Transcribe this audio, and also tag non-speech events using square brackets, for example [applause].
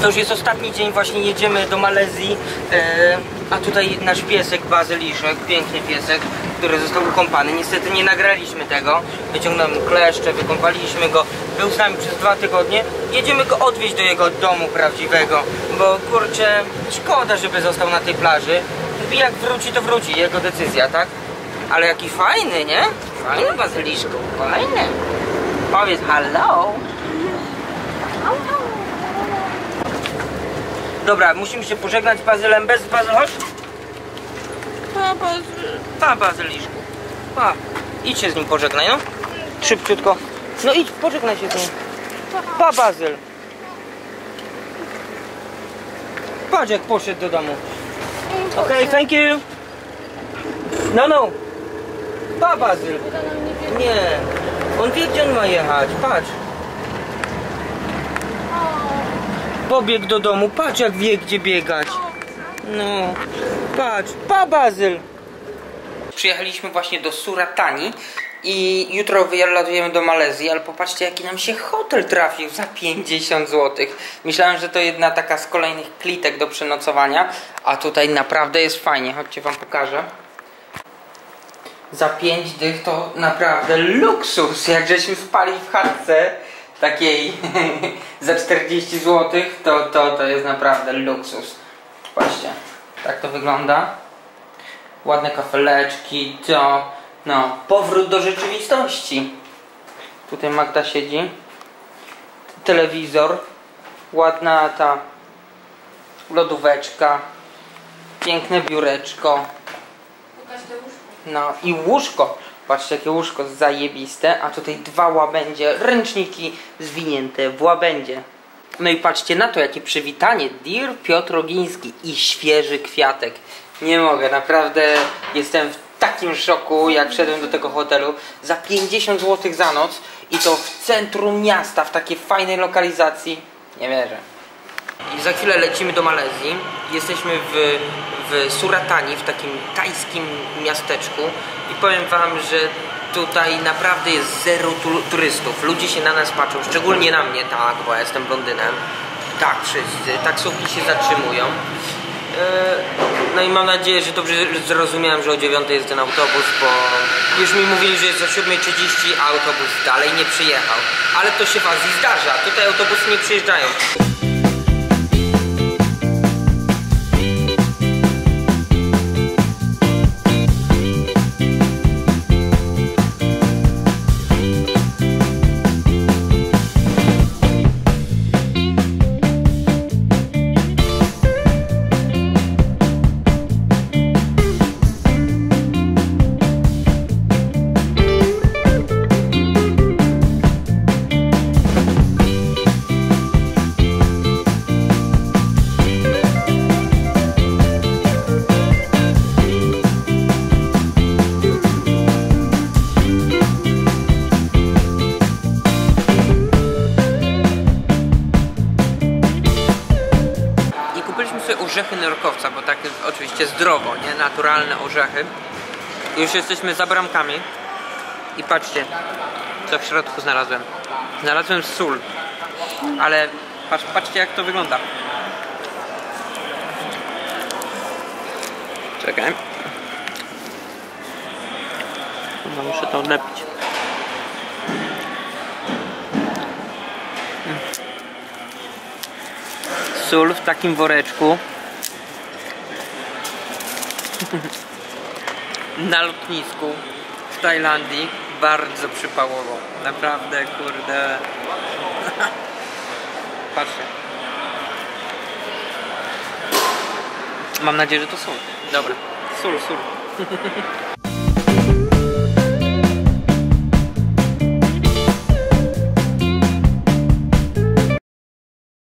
To już jest ostatni dzień, właśnie jedziemy do Malezji, e, a tutaj nasz piesek Bazyliszek, piękny piesek, który został ukąpany. Niestety nie nagraliśmy tego, wyciągnąłem kleszcze, wykąpaliśmy go, był z nami przez dwa tygodnie. Jedziemy go odwieźć do jego domu prawdziwego, bo kurczę, szkoda, żeby został na tej plaży. Jak wróci, to wróci, jego decyzja, tak? Ale jaki fajny, nie? Fajny Bazyliszku, fajny. Powiedz hello. Dobra, musimy się pożegnać z Bazylem. Bez Bazyl, chodź. Pa, Bazyl. Pa, Bazyliszku. Pa. Idź się z nim pożegnaj, no. Szybciutko. No idź, pożegnaj się z nim. Pa, Bazyl. Patrz jak poszedł do domu. Okej, thank you. No, no. Pa, Bazyl. Nie. On wie, gdzie on ma jechać. Patrz. Pobiegł do domu, patrz jak wie gdzie biegać. No, patrz, pa Bazyl. Przyjechaliśmy właśnie do Suratani i jutro wylatujemy do Malezji, ale popatrzcie jaki nam się hotel trafił za 50 zł. Myślałem, że to jedna taka z kolejnych klitek do przenocowania, a tutaj naprawdę jest fajnie. Chodźcie wam pokażę. Za 5 dych to naprawdę luksus. Jak żeśmy spali w chatce takiej [laughs] za 40 zł, to, to, to jest naprawdę luksus. Patrzcie, tak to wygląda. Ładne kafeleczki, to no, powrót do rzeczywistości. Tutaj Magda siedzi. Telewizor. Ładna ta lodóweczka. Piękne biureczko. No i łóżko. Patrzcie jakie łóżko zajebiste, a tutaj dwa łabędzie, ręczniki zwinięte w łabędzie. No i patrzcie na to, jakie przywitanie. Dear Piotr Ogiński i świeży kwiatek. Nie mogę, naprawdę jestem w takim szoku, jak szedłem do tego hotelu. Za 50 zł za noc i to w centrum miasta, w takiej fajnej lokalizacji. Nie wierzę. I za chwilę lecimy do Malezji. Jesteśmy w, w Suratani, w takim tajskim miasteczku. I powiem wam, że tutaj naprawdę jest zero tu turystów. Ludzie się na nas patrzą, szczególnie na mnie, tak, bo ja jestem blondynem. Tak, wszyscy. Taksówki się zatrzymują. E, No i mam nadzieję, że dobrze zrozumiałem, że o 9 jest ten autobus, bo już mi mówili, że jest o 7.30, a autobus dalej nie przyjechał. Ale to się w Azji zdarza. Tutaj autobusy nie przyjeżdżają. Sobie orzechy nerkowca, bo tak oczywiście zdrowo, nie? Naturalne orzechy. Już jesteśmy za bramkami. I patrzcie, co w środku znalazłem. Znalazłem sól. Ale patrz, patrzcie jak to wygląda. Czekaj. No, muszę to odlepić. Sól w takim woreczku. Na lotnisku w Tajlandii. Bardzo przypałowo. Naprawdę, kurde. [laughs] Patrzcie. Mam nadzieję, że to sól. Dobra. Sól, sól. [laughs]